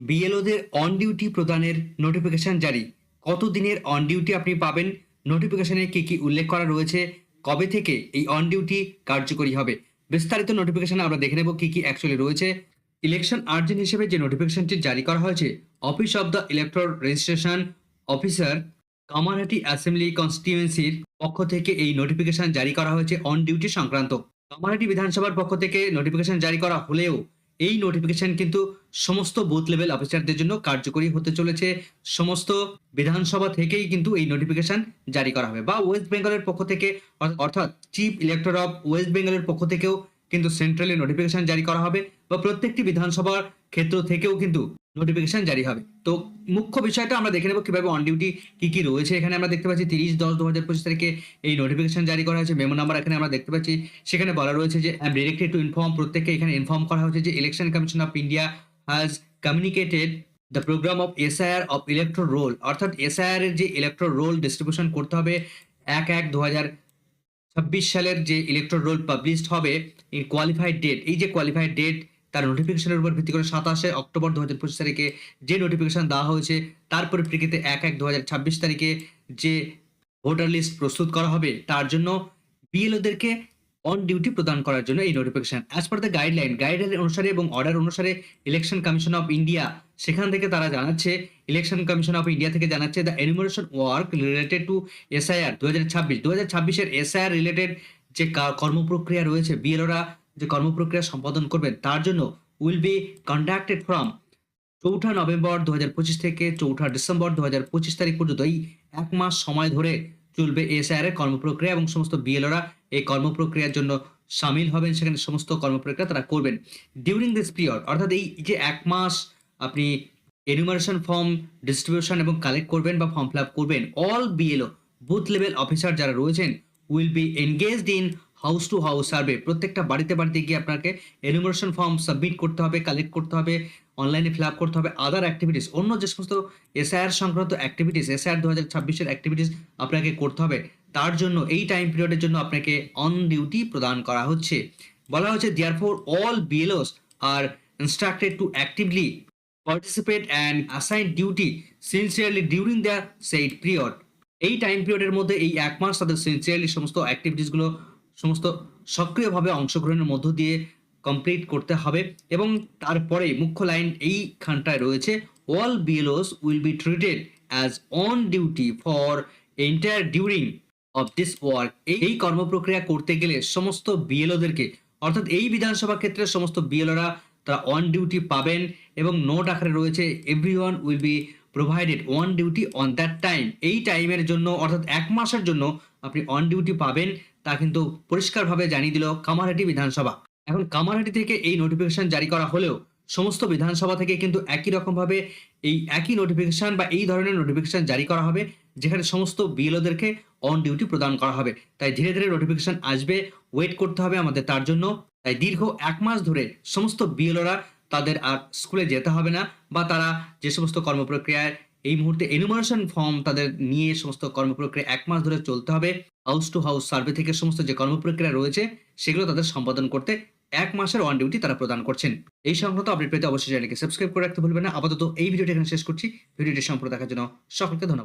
বিএলওদের on duty প্রদানের notification জারি। কত দিনের অন ডিউটি আপনি পাবেন? নোটিফিকেশনে কি কি উল্লেখ করা রয়েছে? কবে থেকে এই অন ডিউটি কার্যকরী হবে? বিস্তারিত নোটিফিকেশন আমরা দেখে নেব কি কি অ্যাকচুয়ালি রয়েছে। ইলেকশন আর্জেন্ট হিসেবে যে নোটিফিকেশনটি জারি করা হয়েছে office of the electoral registration officer Kamarhati assembly কনস্টিটিউয়েন্সির পক্ষ থেকে এই নোটিফিকেশন জারি করা হয়েছে অন ডিউটি সংক্রান্ত। কামারহাটি বিধানসভার পক্ষ থেকে নোটিফিকেশন জারি করা হলেও এই নোটিফিকেশন কিন্তু সমস্ত বুথ লেভেল অফিসারদের জন্য কার্যকরী হতে চলেছে। সমস্ত বিধানসভা থেকেই কিন্তু এই নোটিফিকেশন জারি করা হবে। বা ওয়েস্ট বেঙ্গলের পক্ষ থেকে অর্থাৎ- চিফ ইলেক্টর অফ ওয়েস্ট বেঙ্গলের পক্ষ থেকেও কিন্তু সেন্ট্রালি নোটিফিকেশন জারি করা হবে। বা প্রত্যেকটি বিধানসভার ক্ষেত্র থেকেও কিন্তু নোটিফিকেশন জারি হবে। তো মুখ্য বিষয়টা আমরা দেখে নেব কীভাবে অন ডিউটি কি কি রয়েছে। এখানে আমরা দেখতে পাচ্ছি তিরিশ দশ দু হাজার পঁচিশ তারিখে এই নোটিফিকেশন জারি করা হয়েছে। মেমো নাম্বার এখানে আমরা দেখতে পাচ্ছি। সেখানে বলা রয়েছে যে ডিরেক্টেড টু ইনফর্ম প্রত্যেককে এখানে ইনফর্ম করা হয়েছে যে election commission of India has communicated the programme of SIR of electoral roll অর্থাৎ এসআইআর এর যে ইলেকট্রো রোল ডিস্ট্রিবিউশন করতে হবে, এক এক দু হাজার ছাব্বিশ সালের যে ইলেকট্রো রোল পাবলিশড হবে কোয়ালিফাইড ডেট এই যে কোয়ালিফাইড ডেট তার নোটিফিকেশনের উপর ভিত্তি করে সাতাশে অক্টোবর দু হাজার পঁচিশ তারিখে যে নোটিফিকেশন দেওয়া হয়েছে, তার পরিপ্রেক্ষিতে এক এক দু হাজার ছাব্বিশ তারিখে যে ভোটার লিস্ট প্রস্তুত করা হবে, তার জন্য বিএলওদেরকে অন ডিউটি প্রদান করার জন্য এই notification as per the guideline guideline অনুসারে এবং অর্ডার অনুসারে ইলেকশন কমিশন অফ ইন্ডিয়া সেখান থেকে তারা জানাচ্ছে ইলেকশন কমিশন অফ ইন্ডিয়া থেকে জানাচ্ছে the enumeration work related to SIR দু হাজার ছাব্বিশ। দু হাজার ছাব্বিশের এসআইআর রিলেটেড যে কর্মপ্রক্রিয়া রয়েছে, বিএলওরা যে কর্মপ্রক্রিয়া সম্পাদন করবেন, তার জন্য উইল বি কন্ডাক্টেড ফ্রম চৌঠা নভেম্বর দু হাজার পঁচিশ থেকে চৌঠা ডিসেম্বর দু হাজার পঁচিশ তারিখ পর্যন্ত এই এক মাস সময় ধরে চলবে এসআইআর এর কর্মপ্রক্রিয়া এবং সমস্ত বিএলওরা এই কর্মপ্রক্রিয়ার জন্য সামিল হবেন। সেখানে সমস্ত কর্মপ্রক্রিয়া তারা করবেন। ডিউরিং দিস পিরিয়ড অর্থাৎ এই যে এক মাস আপনি এনুমারেশন ফর্ম ডিস্ট্রিবিউশন এবং কালেক্ট করবেন বা ফর্ম ফিল করবেন all BLO booth level officer যারা রয়েছেন will be engaged in house to house survey প্রত্যেকটা বাড়িতে বাড়িতে গিয়ে আপনাকে এনুমারেশন ফর্ম সাবমিট করতে হবে কালেক্ট করতে হবে অনলাইনে ফিল আপ করতে হবে আদার অ্যাক্টিভিটিস অন্য যে সমস্ত এসআইআর সংক্রান্ত অ্যাক্টিভিটিস এসআইআর দু হাজার ছাব্বিশের অ্যাক্টিভিটিস আপনাকে করতে হবে। তার জন্য, এই টাইম পিরিয়ডের জন্য আপনাকে অন ডিউটি প্রদান করা হচ্ছে। বলা হচ্ছে therefore all BLOs are instructed to actively participate and assign duty sincerely during the said period এই টাইম পিরিয়ডের মধ্যে, এই এক মাস তাদের সিনসিয়ারলি সমস্ত অ্যাক্টিভিটিসগুলো সমস্ত সক্রিয়ভাবে অংশগ্রহণের মধ্য দিয়ে কমপ্লিট করতে হবে এবং তারপরে মুখ্য লাইন এইখানটায় রয়েছে all BLOs will be treated as on duty for entire during of this work এই কর্মপ্রক্রিয়া করতে গেলে সমস্ত বিএলওদেরকে অর্থাৎ এই বিধানসভা ক্ষেত্রে সমস্ত বিএলওরা তারা অন ডিউটি পাবেন এবং নোট আকারে রয়েছে every one will be provided on duty on that time এই টাইমের জন্য, অর্থাৎ এক মাসের জন্য আপনি অন ডিউটি পাবেন। তা কিন্তু পরিষ্কারভাবে জানিয়ে দিল কামারহাটি বিধানসভা। এখন কামারহাটি থেকে এই নোটিফিকেশন জারি করা হলেও সমস্ত বিধানসভা থেকে কিন্তু একই রকমভাবে এই একই নোটিফিকেশন বা এই ধরনের নোটিফিকেশন জারি করা হবে, যেখানে সমস্ত বিএলওদেরকে অন ডিউটি প্রদান করা হবে। তাই ধীরে ধীরে নোটিফিকেশন আসবে ওয়েট করতে হবে আমাদের তার জন্য। তাই দীর্ঘ এক মাস ধরে সমস্ত বিএলওরা তাদের আর স্কুলে যেতে হবে না, বা তারা যে সমস্ত কর্মপ্রক্রিয়ায় এই মুহূর্তে এনুমারেশন ফর্ম তাদের নিয়ে সমস্ত কর্মপ্রক্রিয়া এক মাস ধরে চলতে হবে। হাউস টু হাউস সার্ভে থেকে সমস্ত যে কর্মপ্রক্রিয়া রয়েছে, সেগুলো তাদের সম্পাদন করতে এক মাসের ওয়ান ডিউটি তারা প্রদান করছেন। এই সংক্রান্ত আপডেট পেতে অবশ্যই চ্যানেলকে সাবস্ক্রাইব করে রাখতে ভুলবেন না। আপাতত এই ভিডিওটি এখানে শেষ করছি। ভিডিওটি সম্পর্কে দেখার জন্য সকলকে ধন্যবাদ।